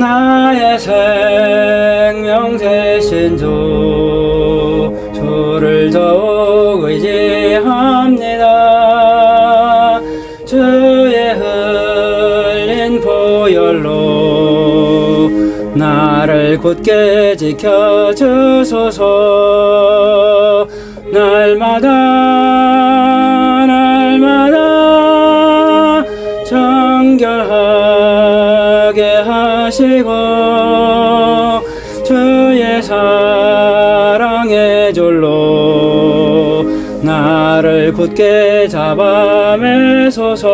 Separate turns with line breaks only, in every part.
나의 생명 대신 주 주를 더욱 의지합니다. 주의 흘린 보혈로 나를 굳게 지켜 주소서. 날마다 날마다 정결하 하시고 주의 사랑의 졸로 나를 굳게 잡아매소서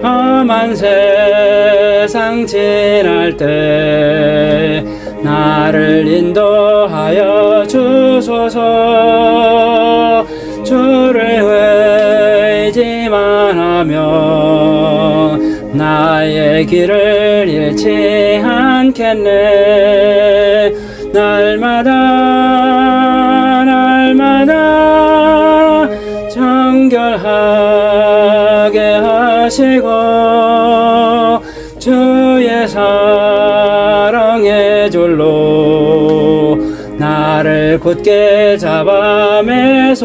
험한 세상 지날 때 나를 인도하여 주소서. 주를 길을 잃지 않겠네. 날마다 날마다 정결하게 하시고 주의 사랑의 졸로 나를 굳게 잡아매소서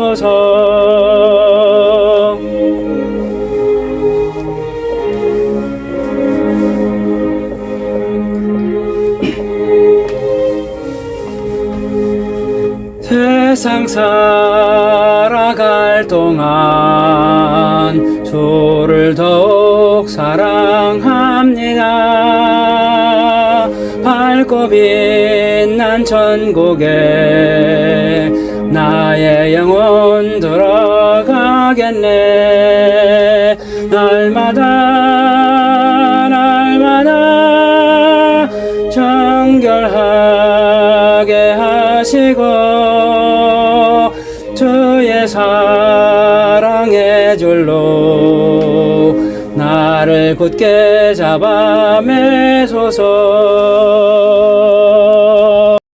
세상 살아갈 동안 주를 더욱 사랑합니다. 밝고 빛난 천국에 나의 영혼 들어가겠네. 날마다 하시고 주의 사랑의 줄로 나를 굳게 잡아 매소서